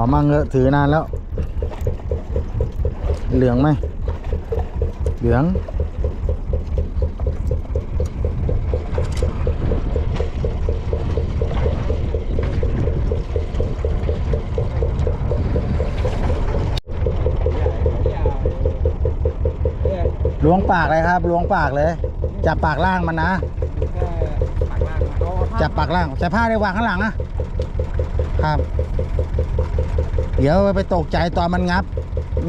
อมาเงอะถือนานแล้ว เหลืองไหม เหลือง ล้วงปากเลยครับ ล้วงปากเลย จับปากล่างมันนะ จับปากล่างใส่ผ้าได้วางข้างหลังนะครับ เดี๋ยวไปตกใจตอนมันงับ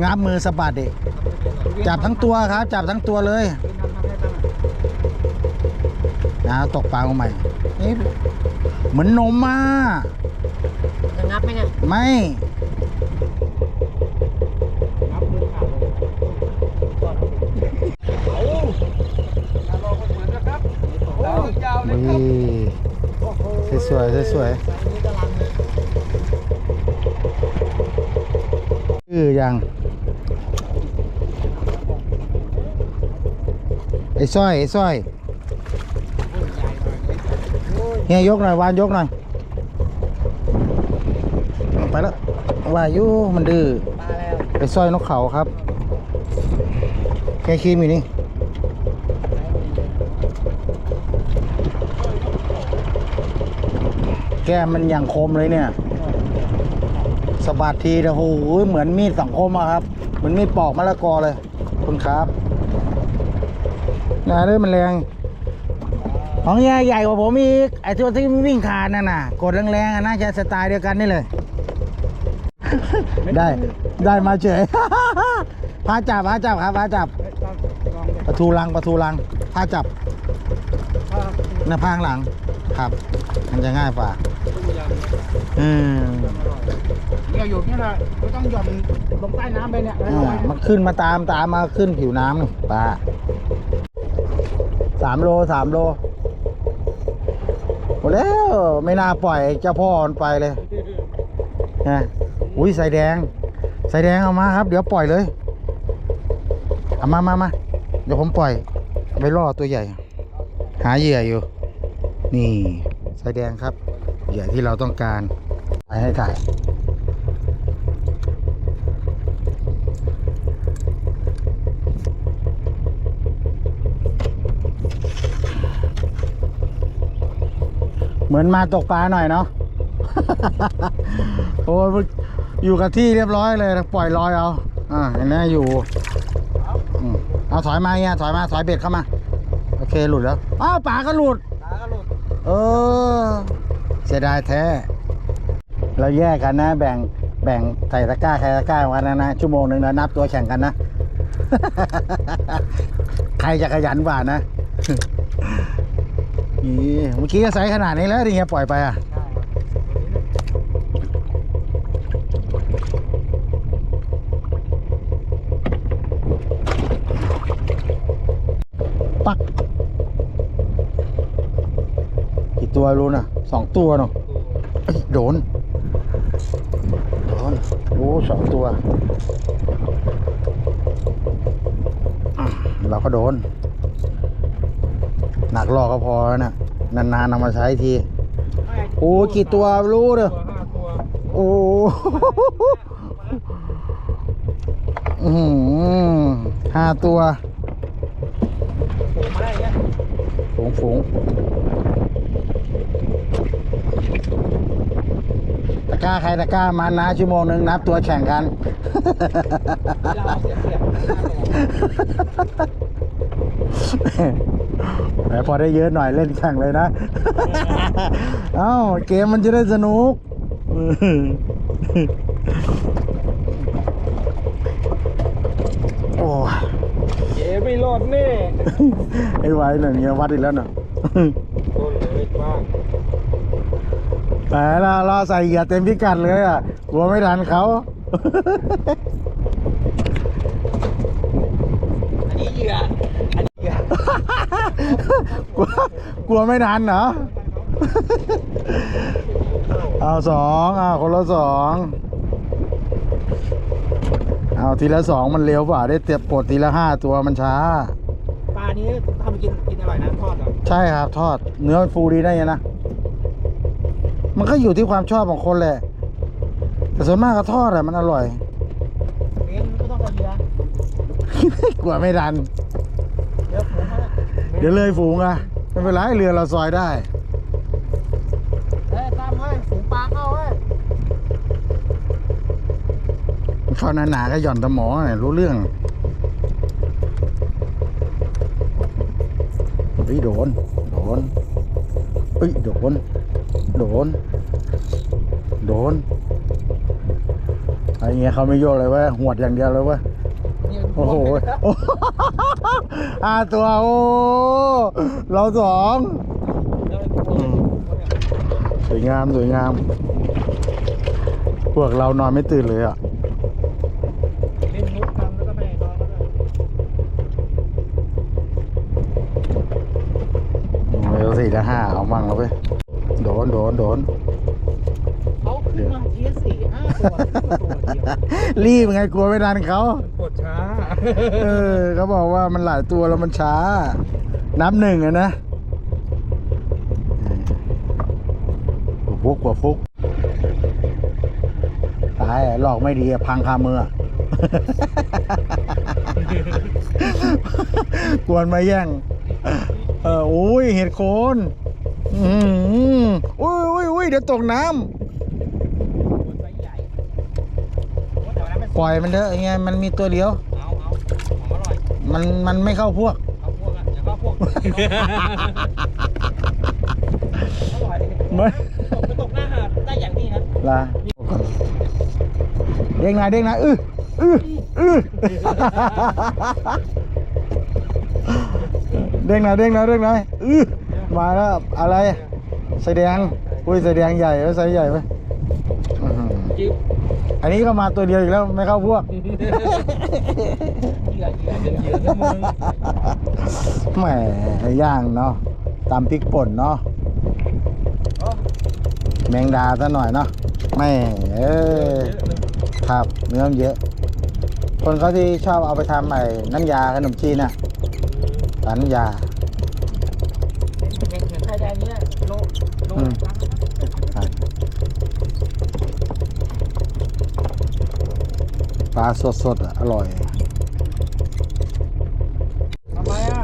งับมือสะบัดดิจับทั้งตัวครับ จับทั้งตัวเลยนะตกปลาเอาใหม่นี่เหมือนนมมาจะงับไหมเนี่ยไม่งับมือขาดเลยยาวเลยครับนี่สวยๆสวย สายนี้กำลังเลย ๆชื่อยังไอ้สร้อยไอ้สร้อยเฮียยกหน่อยวานยกหน่อยไปแล้ววาอยุมันดื้อไอ้สร้อยนกเขาครับแค่คีมอยู่นี่แก้มมันอย่างคมเลยเนี่ย สะบัดทีนะโอ้โหเหมือนมีดสังคมอะครับเหมือนมีดปอกมะละกอเลยขอบคุณครับนะด้วยมันแรง ของเฮียใหญ่กว่าผมอีกไอ้ตัวที่วิ่งคานนั่นน่ะ กดแรงๆอะน่าจะสไตล์เดียวกันนี่เลย ได้ได้มาเฉยพาจับพาจับครับพาจับประตูลังประตูลังพาจับหน้าพางหลังครับ มันจะง่ายกว่าอืม เนี่ยอยู่นี่แหละไม่ต้องหย่อนลงใต้น้ำไปเนี่ยอ่ามันขึ้นมาตามตามมาขึ้นผิวน้ำนี่ปลาสามโลสามโลหมดแล้วไม่น่าปล่อยเจ้าพ่อมันไปเลยนะอุ้ยใส่แดง ใส่แดงเอามาครับ เดี๋ยวปล่อยเลยเอามามามาเดี๋ยวผมปล่อยเอาไปล่อตัวใหญ่ หาเหยื่ออยู่ นี่ใส่แดงครับเหยื่อที่เราต้องการไปให้ถ่าย เหมือนมาตกปลาหน่อยเนาะ โอ้ยมันอยู่กับที่เรียบร้อยเลย ปล่อยลอยเอา อ่าเห็นไหมอยู่อืมเอาถอยมาเงี้ยถอยมาถอยเบ็ดเข้ามา โอเคหลุดแล้ว อ้าวปลาก็หลุดปลาก็หลุด เออ เสียดายแท้ เราแยกกันนะ แบ่งแบ่งใส่ตะกร้าใครตะกร้าวันนะนะชั่วโมงหนึ่งแล้วนับตัวแข่งกันนะ ใครจะขยันกว่านะ นี่เมื่อกี้ก็ใส่ขนาดนี้แล้วที่เฮียปล่อยไปอะปักกี่ตัวรู้นะสองตัวเนาะโดน โดนโอ้สองตัว เราก็โดน หนักรอก็พอแล้วนะนานๆนำมาใช้ที โอ้กี่ตัวรู้เด้อตัวห้าตัวโอ้อื้อหือห้าตัวฝูงมาได้เนี่ยฝูงฝูงตะกร้าใครตะกร้ามันนะชั่วโมงหนึ่งนับตัวแข่งกัน แหมพอได้เยอะหน่อยเล่นแข่งเลยนะ เอ้าเกมมันจะได้สนุกโอ้ยเอ๋ไม่รอดแน่ไอ้ไว้หน่อยเนี่ยวัดอีกแล้วเน่ะต้นเลยกว้างแต่เราเราใส่เหยื่อเต็มพิกัดเลยอะกลัวไม่ทันเขา อันนี้เหยื่ออันนี้เหยื่อก ลัวก ลัวไม่ทันเหรอ เอาสองเอาคนละสองเอาทีละสองมันเร็วกว่าได้เตียบปลดทีละห้าตัวมันช้า ปลานี้ทำกินกินอร่อยนะทอดเหรอใช่ครับทอด เนื้อมันฟูดีได้ยังนะ มันก็อยู่ที่ความชอบของคนแหละ แต่ส่วนมากก็ทอดอะมันอร่อย เลี้ยงก็ต้องกับเรือกลัวไม่ดัน เดี๋ยวผมว่าเดี๋ยวเลยฝูงอะ ไม่เป็นไรเรือเราซอยได้เอ้ยตามเว้ยฝูงปลาเข้าเว้ยเข้าหนาๆก็หย่อนตะหมอเนี่ยรู้เรื่องเฮ้ยโดน โดนเฮ้ยโดน โดน โดนไอ้เงี้ยเขาไม่โยกเลยเว้ยหวดอย่างเดียวเลยเว้ยนี่ โอ้โหโอ้โหห้าตัวโอ้เราสองสวยงามสวยงาม พวกเรานอนไม่ตื่นเลยอะ เล่นนุกทำแล้วก็ไม่นอนก็ได้เร็วสี่ละห้าเอามั่งแล้วเว้ยโดนโดนโดน เขาขึ้นมาทีสี่ห้าตัวขึ้นมาตัวเดียวรีบไงกลัวไม่ทันเขากดช้า เออเขาบอกว่ามันหลายตัวแล้วมันช้า นับหนึ่งอะนะฟุกหัวฟุกตายอะหลอกไม่ดีอะพังคามืออะ กวนมาแย่ง เออโอ้ยเห็ดโคนอืมอุ้ยอุ้ยอุ้ยเดี๋ยวตกน้ตัวไซส์ใหญ่ว่าแต่วันนั้นมันำป ล่อยมันเถอะไงมันมีตัวเดียว เอาเอาของอร่อยมันมันไม่เข้าพวก เอาพวกอะเดี๋ยวก็พวกอร่อยไม่ตกไปตกหน้าหาดได้อย่างนี้นะลาเด้งหนายเด้งหนายอื้ออื้ออื้อเด้งหนายเด้งหนายเด้งหนายอื้อมาแล้วอะไรใส่แดงอุ้ยใส่แดงใหญ่ไว้ใส่ใหญ่ไว้อื้อหือ จิ๊บ อันนี้ก็มาตัวเดียวอีกแล้วไม่เข้าพวกเหยื่อเหยื่อเหยื่อเหยื่อนะมึงแหมย่างเนาะตำพริกป่นเนาะแมงดาซะหน่อยเนาะไม่เออครับเนื้อมันเยอะ คนเขาที่ชอบเอาไปทำไอ้น้ำยาขนมจีนน่ะสาน้ำยา เห็นเห็นไข่แดงเนี้ยโลโล อืม ละ ปลาสดๆอะอร่อยทำไมอะ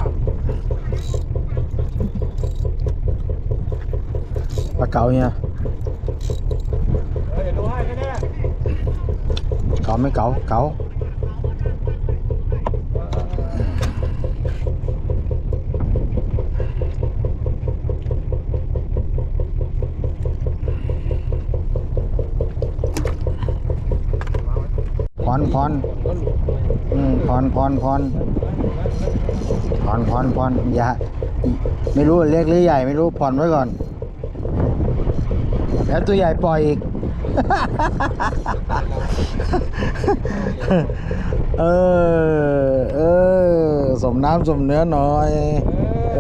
ปลาเก๋าเนี่ยเออเดี๋ยวดูให้แค่เนี้ยเก๋าไม่เก๋าเก๋า พรพรก็หลุดเลยอืมพรพรพรพรพรพรอย่าไม่รู้เล็กหรือใหญ่ไม่รู้ผ่อนไว้ก่อน แล้วตัวใหญ่ปล่อยอีก เออ เออ สมน้ำสมเนื้อหน่อยเอ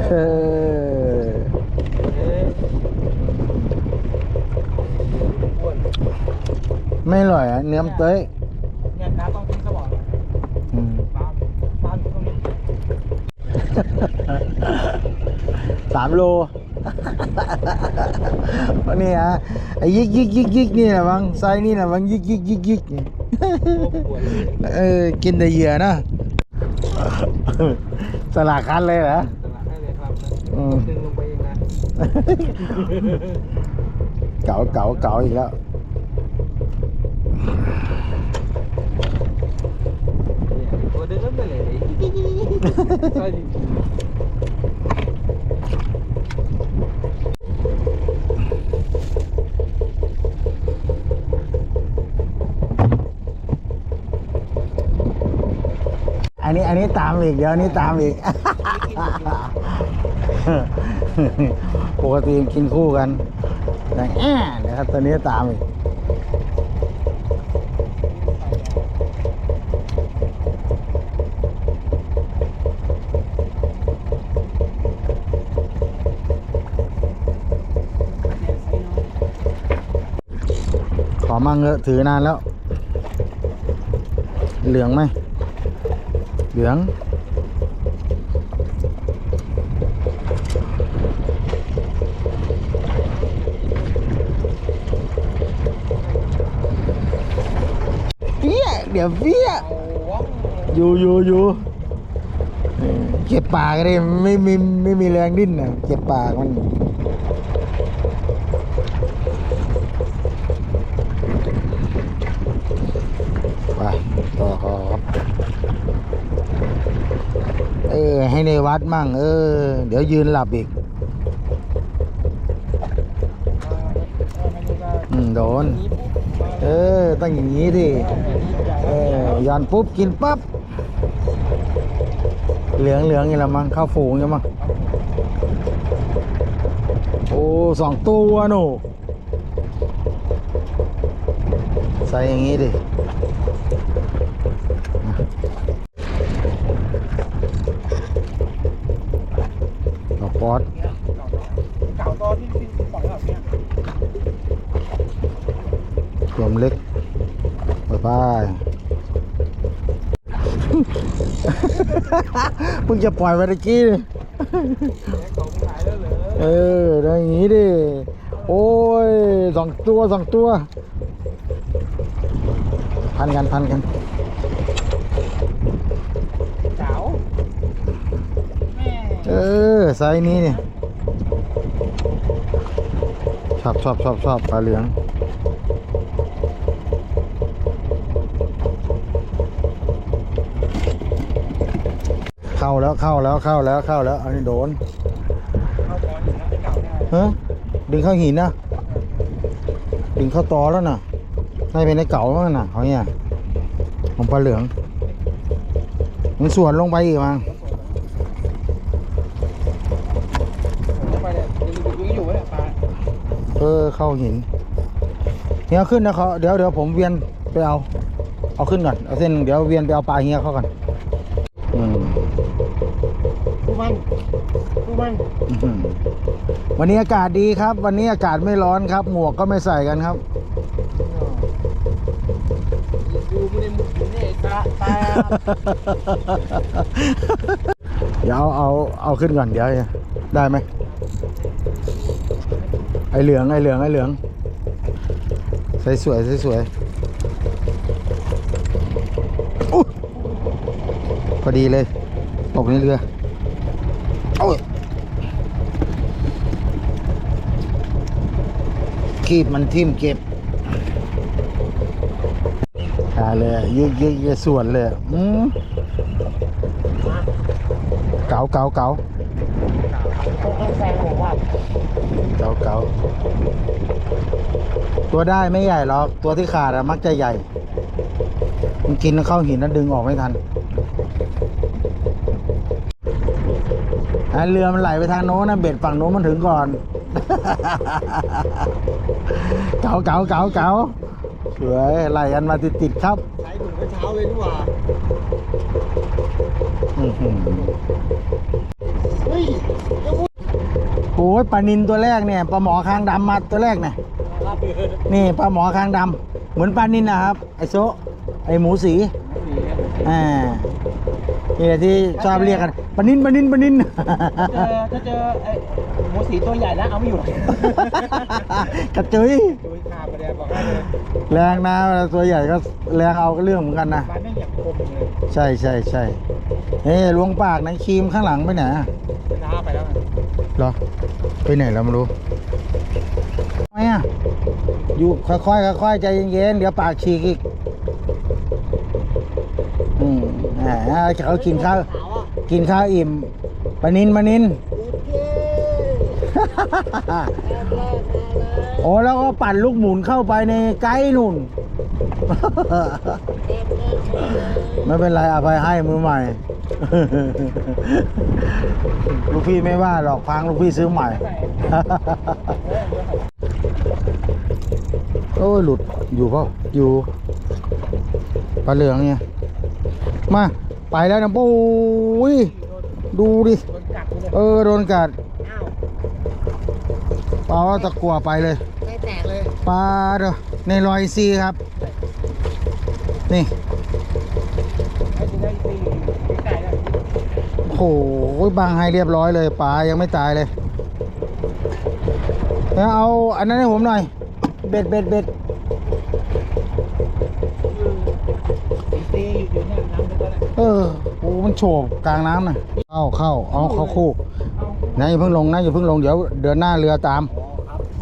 อไม่อร่อยอะเนื้อมเต้ยามโลวันนี้ฮะไอ้ยิกยิกยิกยิกนี่แหละมั้งไซส์นี่แหละมั้งยิกยิกยิกยิกโอ้ปวดเลยเออกินแต่เหยื่อนะสลากคันเลยเหรอสละให้เลยครับอืมดึงลงไปเองนะเก๋าเก๋าเก๋าอีกแล้วตัวดึงก็ไปเลยใช่ดิ อั นี้อันนี้ตามอีก เดี๋ยวนี้ตามอีก ปกติกินคู่กันแต่แอะครับตัวนี้ตามอีกขอมั่งเถอะถือนานแล้ว เหลืองไหม เหลืองเดี๋ยวเบี้ย อยู่อยู่อยู่เก็บปากก็ได้ไม่ไม่มีแรงดิ้นนะเก็บปากมันไปต่อครับเออ ให้ใน วัดมั่ง เออ เดี๋ยวยืนหลับอีก อืมโดน เออต้องอย่างนี้ดิเออย้อนปุ๊บกินปั๊บ เหลืองเหลืองนี่างละมั้งข้าวฝูงอยังมั้งโอ้สองตัวหนูใส่อย่างนี้ดิอกปอด เก่าตอนที่ที่ปล่อยแบบเนี้ย รวมเล็กบ๊ายบาย เพิ่งจะปล่อยไปตะกี้นี่เขาขายแล้วเหรอเออได้อย่างนี้ดิ โอ้ยสองตัวสองตัว พันกันพันกันเก๋าแม่เออไซส์นี้เนี่ยชอบชอบชอบชอบปลาเหลือง เข้าแล้วเข้าแล้วเข้าแล้วเข้าแล้วอันนี้โดนเข้าตอนอยู่นะไอ้เก่าเนี่ยฮะดึงเข้าหินนะดึงเข้าตอแล้วน่ะน่าจะเป็นไอ้เก่ามั้งน่ะเขาเนี่ยของปลาเหลืองมันส่วนลงไปอีกมั้งเอยู่เนี่ยปลาเออเข้าหินเฮียขึ้นนะเขาเดี๋ยวเดี๋ยวผมเวียนไปเอา เอาขึ้นก่อน เอาเส้น เดี๋ยวเวียนไปเอาปลาเฮียเขาก่อน มันอื้อหือวันนี้อากาศดีครับ วันนี้อากาศไม่ร้อนครับ หมวกก็ไม่ใส่กันครับ ดูมันในมุกอยู่นี่ปลาปลาเดี๋ยวเอาเอาเอาขึ้นก่อนเดี๋ยวได้ไหมไอเหลืองไอเหลืองไอเหลืองใส่สวยใส่สวยอุ๊ยพอดีเลยตกในเรือโอ้ย คีบมันทิ่มเก็บหาเลยยึกยึกยึกส่วนเลยอืมเก๋าเก๋าเก๋าต้องแซงผมว่าเก๋าเก๋าตัวได้ไม่ใหญ่หรอก ตัวที่ขาดอะมักจะใหญ่ มันกินเข้าหินแล้วดึงออกไม่ทันอะเรือมันไหลไปทางโน้นนะเบ็ดฝั่งโน้นมันถึงก่อน เก๋าเก๋าเก๋าเก๋าสวยไหลกันมาติดติดๆครับ ใช้ถุงเมื่อเช้าเลยนี่หว่าอื้อหือเฮ้ยจะพูดโอ้ยปลานินตัวแรกเนี่ยปลาหมอคางดำมาตัวแรกเนี่ยนี่ปลาหมอคางดำเหมือนปลานินนะครับ ไอโซะไอหมูสีอ่านี่แหละที่ชอบเรียกกันปลานินปลานินปลานินเจอถ้าเจอไอ้ หมูสีตัวใหญ่แล้วเอาไม่อยู่กระจุยดูขาประเดี๋ยวบอกให้เลยแรงนะเวลาตัวใหญ่ก็แรงเอาก็เรื่องเหมือนกันนะปลาไม่อยากคมเลยใช่ใช่ใช่เฮ้ยลวงปากในครีมข้างหลังไปไหนอะน้าไปแล้วไงเหรอ ไปไหนแล้วไม่รู้ทำไมอะ อยู่ค่อยๆค่อยๆใจเย็นๆเดี๋ยวปากฉีกอีก อืมอ่าเขากินข้าวขาวอะกินข้าวอิ่มปลานินปลานิน โอ้แล้วก็ปั่นลูกหมุนเข้าไปในไกด์นุ่น ไม่เป็นไรอภัยให้มือใหม่ ลูกพี่ไม่ว่าหรอกพังลูกพี่ซื้อใหม่ โอ้ยหลุดอยู่เปล่าอยู่ปลาเหลืองเนี่ยมา ไปแล้วนะปุ้ยดูดิโดนกัดกูเลยเออ โดนกัด อ้าวปลาตะกัวไปเลย ไม่แตกเลยปลาเด้อในรอยซีครับ นี่ให้ดูได้ตีไม่ไก่แล้วโอ้โหบางให้เรียบร้อยเลยปลายังไม่ตายเลยแล้วเอาอันนั้นให้ผมหน่อย เบ็ดเบ็ดเบ็ดเออโอ้มันโฉบกลางน้ำน่ะเข้าเข้าเอาเข้าคู่ นะอย่าเพิ่งลงนะอย่าเพิ่งลงเดี๋ยวเดินหน้าเรือตาม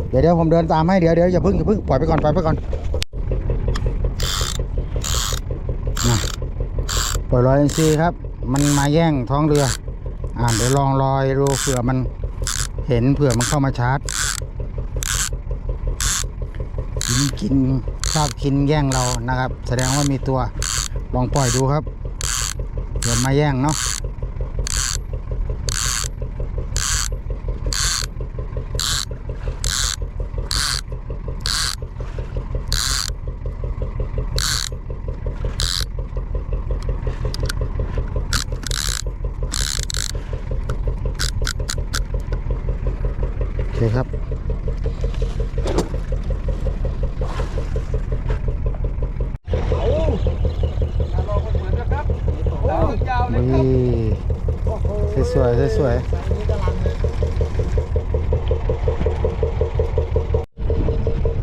เดี๋ยวเดี๋ยวผมเดินตามให้เดี๋ยวเดี๋ยวอย่าเพิ่งอย่าเพิ่งปล่อยไปก่อนปล่อยไปก่อนนะปล่อยลอยอินทรีครับ มันมาแย่งท้องเรือ อ่าเดี๋ยวลองลอยดูเผื่อมันเห็นเผื่อมันเข้ามาชาร์จกินกินชอบกินแย่งเรานะครับ แสดงว่ามีตัวลองปล่อยดูครับเผื่อมาแย่งเนาะ โอเคครับ นี่สวยๆสวยๆ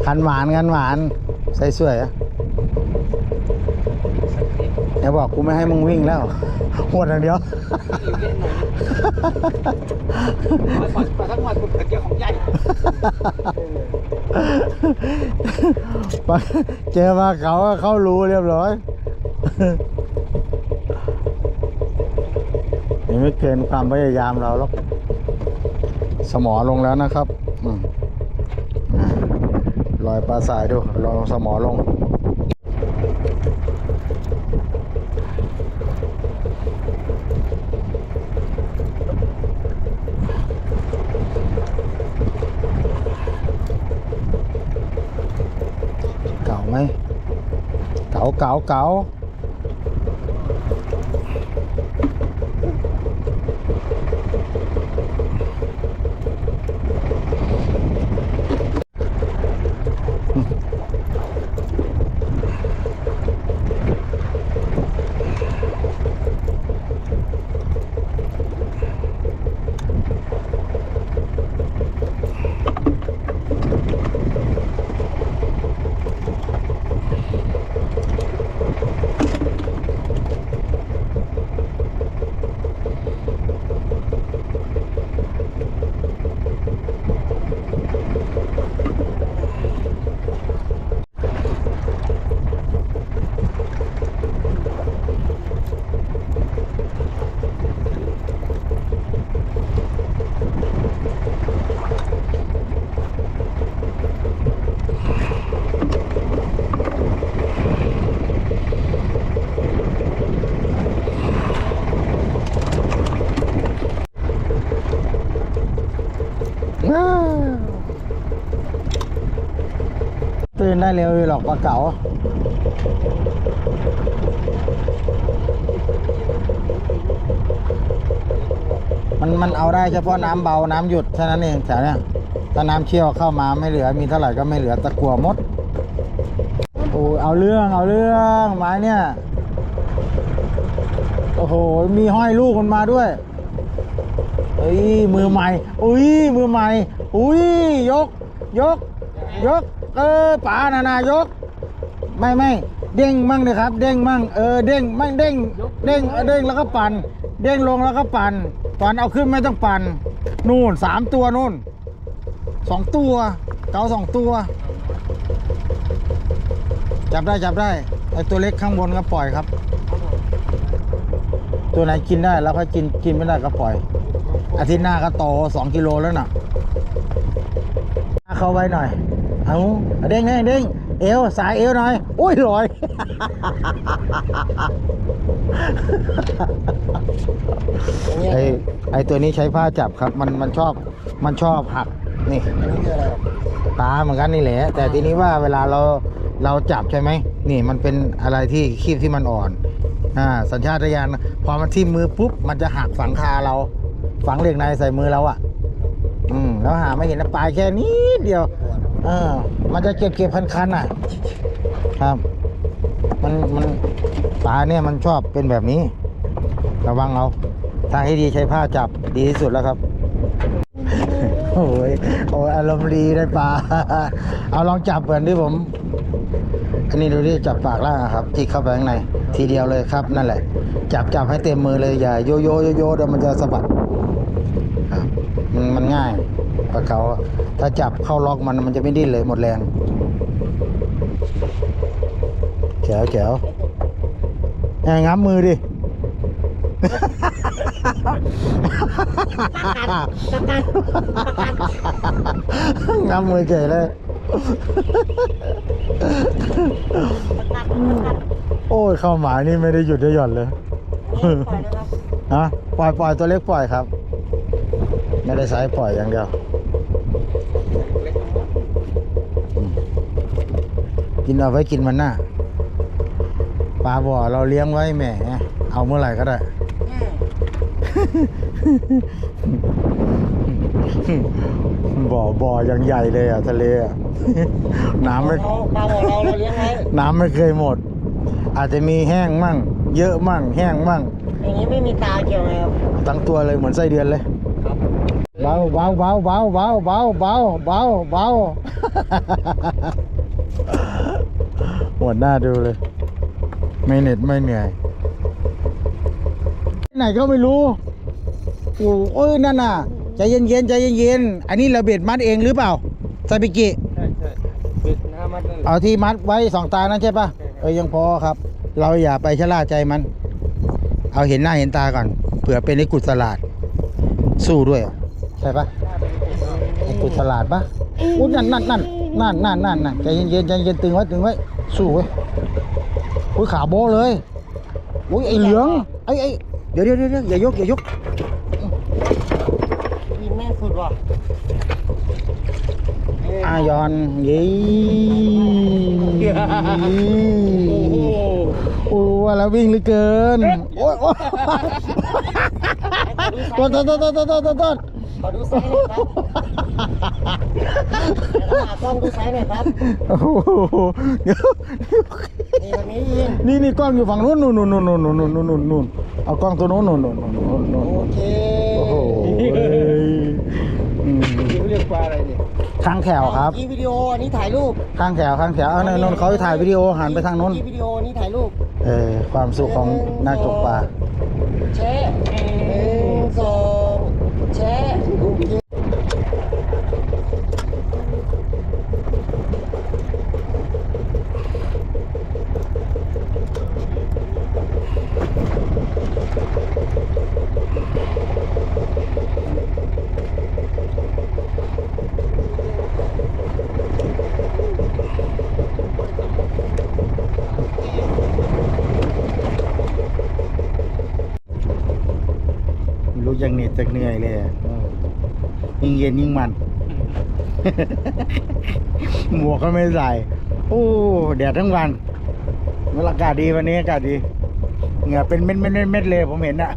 คันหวานคันหวานใส่สวยอะอย่าบอกกูไม่ให้มึงวิ่งแล้วหวดอย่างเดียว ปล่อยปล่อยทั้งวันคุณเกี่ยวของใหญ่เจอมาเขาก็เข้ารู้เรียบร้อยนี่ไม่เกินความพยายามเราหรอกสมอลงแล้วนะครับอืมลอยปลาสายดูลองสมอลง เก่าไหม เก่ เร็วอยู่หรอกปลาเก๋ามันมันเอาได้เฉพาะน้ำเบาน้ำหยุดแค่นั้นเองแถวเนี้ยถ้าน้ำเชี่ยวเข้ามาไม่เหลือ มีเท่าไหร่ก็ไม่เหลือตะกัวมดโอ้เอาเรื่องเอาเรื่องไม้เนี่ยโอ้โหมีห้อยลูกมันมาด้วยเอ้ยมือใหม่อุ้ยมือใหม่อุ้ยยก ยก ยก เออป๋านานายก ไม่ไม่เด้งมั่งเลยครับ เด้งมั่งเออเด้งมั่งเด้งเด้งเออเด้งแล้วก็ปั่นเด้งลงแล้วก็ปั่นตอนเอาขึ้นไม่ต้องปั่นนู่นสามตัวนู่นสองตัวเกาสองตัว จับได้จับได้ไอตัวเล็กข้างบนก็ปล่อยครับ ตัวไหนกินได้แล้วก็กินกินไม่ได้ก็ปล่อย อาทิตย์หน้าก็โตสองกิโลแล้วน่ะเข้าไว้หน่อย เอาเด้งเด้งเด้งเอวสายเอวหน่อยโอ้ยลอยไอไอตัวนี้ใช้ผ้าจับครับ มันมันชอบมันชอบหักนี่ปลาเหมือนกันนี่แหละ แต่ทีนี้ว่าเวลาเราเราจับใช่ไหมนี่มันเป็นอะไรที่คีบที่มันอ่อนอ่าสัญชาตญาณพอมันทิ่มมือปุ๊บมันจะหักฝังคาเรา ฝังเหล็กในใส่มือเราอะ่ะ อืมแล้วหาไม่เห็นนะปลายแค่นี้เดียว เออ มันจะเก็บเก็บคันคันๆอะ ครับ มันมันปลาเนี่ยมันชอบเป็นแบบนี้ ระวังเอาทางที่ดีใช้ผ้าจับดีที่สุดแล้วครับโอ้ยโอ้ยอารมณ์ดีได้ปลา เอาลองจับเหมือนที่ผม อันนี้ดูดิจับปากล่างอะครับจิกเข้าไปข้างในทีเดียวเลยครับ นั่นแหละ จับจับให้เต็มมือเลยอย่าโยโยโยโยเดี๋ยวมันจะสะบัดครับมันมันง่าย ปลาเก๋าถ้าจับเข้าล็อกมันมันจะไม่ดิ้นเลยหมดแรงแจ๋วแจ๋วแอบงับมือดิงับมือเฉยเลย โอ้ยเข้าหมายนี่ไม่ได้หยุดได้หย่อนเลยฮะปล่อยปล่อยตัวเล็กปล่อยครับ ไม่ได้ใช้ปล่อยอย่างเดียวอืม กินเอาไว้กินมันหน้าปลาบ่อเราเลี้ยงไว้แหมเอาเมื่อไหร่ก็ได้ บ่อบ่อยังใหญ่เลยอะทะเลอะน้ำไม่เราปลาบอกเราเราเลี้ยงไว้น้ำไม่เคยหมด อาจจะมีแห้งมั่ง เยอะมั่ง แห้งมั่ง อย่างนี้ไม่มีตาเกี่ยวไงครับทั้งตัวเลยเหมือนไส้เดือนเลย เบาเบาเบาเบาเบาเบาเบาเบาเบาหมดหน้าดูเลย ไม่เหน็ดไม่เหนื่อย ไหนก็ไม่รู้โอ้โอ้ยนั่นน่ะใจเย็นเย็นใจเย็นเย็นอันนี้เราเบ็ดมัดเองหรือเปล่าไซบิกิใช่ใช่ปิดหน้ามันนั่นเอาที่มัดไว้สองตานั้นใช่ปะเออยังพอครับ เราอย่าไปชะล่าใจมัน เอาเห็นหน้าเห็นตาก่อนเผื่อเป็นไอ้กุศลาดสู้ด้วย ใช่ปะไอ้กุศลาดปะอุ้ยนั่นนั่นนั่นนั่นนั่นนั่นนั่นใจเย็นเย็นใจเย็นตึงไว้ตึงไว้สู้ไว้ยอุ้ยขาโบเลยอุ้ยไอ้เหลืองไอ้ไอ้เดี๋ยวเดี๋ยวเดี๋ยวอย่ายกอย่ายกยิงแม่งสุดว่ะอายอนยี่โอ้ว่าแล้ววิ่งเหลือเกินโอ้ยโอ้ย ต้นต้นต้นต้นต้นต้นต้นต้นขอดูไซส์หน่อยครับเดี๋ยวหากล้องดูไซส์หน่อยครับโอ้โหเดี๋ยวนี่ตรงนี้ยิงนี่นี่กล้องอยู่ฝั่งนู้นนู่นนู่นนู่นนู่นนู่นนู่นนู่นนู่นเอากล้องตัวนู้นนู่นนู่นนู่นนู่นนู่นโอเคโอ้โหอืมเรียกปลาอะไรเนี่ยข้างแถวครับกี่วิดีโออันนี้ถ่ายรูปข้างแถวข้างแถวเอานั่นนเขาถ่ายวิดีโอหันไปทางนู้นกี่วิดีโออันนี้ถ่ายรูปเออความสุขของนักตกปลาแช so 제 เหน็ดจะเหนื่อยเลยอะยิ่งเย็นยิ่งมัน หมวกก็ไม่ใส่โอ้แดดทั้งวันมันอากาศดีวันนี้อากาศดีเหงื่อเป็นเม็ดเม็ดเม็ดเม็ดเลยผมเห็นอะ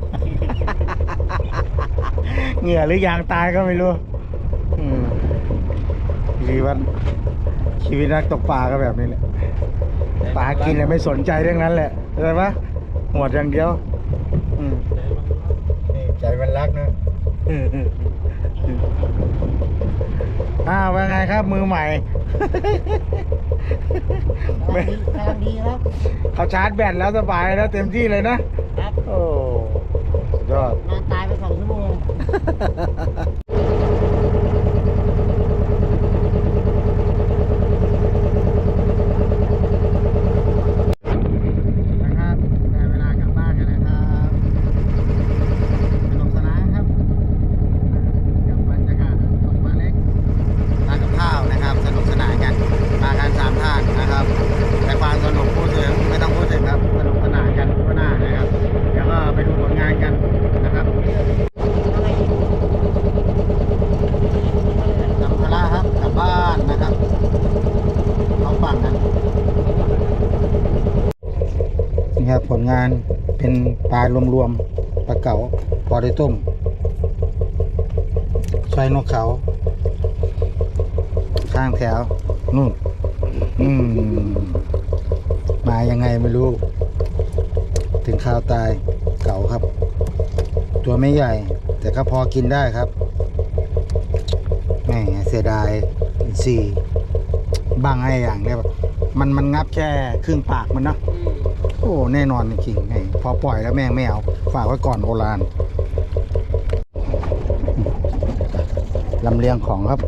เหงื่อหรือยางตายก็ไม่รู้อืมชีวิตชีวิตนักตกปลาก็แบบนี้แหละปลากินเลยไม่สนใจเรื่องนั้นแหละเข้าใจปะหมดอย่างเดียว อืม นี่ใจมันรักนะ อ้าวว่าไง ครับมือใหม่ไม่ กำลังดีครับ เขาชาร์จแบตแล้วสบายแล้วเต็มที่เลยนะ ครับ โอ้สุดยอด นอนตายไปสองชั่วโมง นะครับได้เวลากลับบ้านกันนะครับสนุกสนานครับกับบรรยากาศตกปลาเล็กทานกับข้าวนะครับ สนุกสนานกัน มากันสามท่านนะครับ แต่ความสนุกพูดถึงไม่ต้องพูดถึงครับ สนุกสนานกันทั่วหน้านะครับ เดี๋ยวก็ไปดูผลงานกันนะครับกลับพละครับกลับบ้านนะครับเขาฝั่งกัน นี่ครับผล งานเป็นปลารวมๆปลาเก๋าพอได้ต้มใช้นกเขา ข้างแถวนู่นอืมมายังไงไม่รู้ ถึงข้าวตายเก๋าครับ ตัวไม่ใหญ่ แต่ก็พอกินได้ครับแหม่เสียดายอินทรีย์บางไอ้อย่างเนี่ยมันมันงับแค่ครึ่งปากมันเนาะ โอ้แน่นอนจริงๆไงพอปล่อยแล้วแม่งไม่เอาฝากไว้ก่อนโบราณลำเลียงของครับ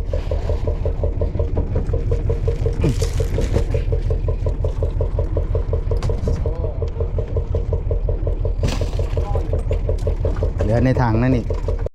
เหลือในถังนั่นอีก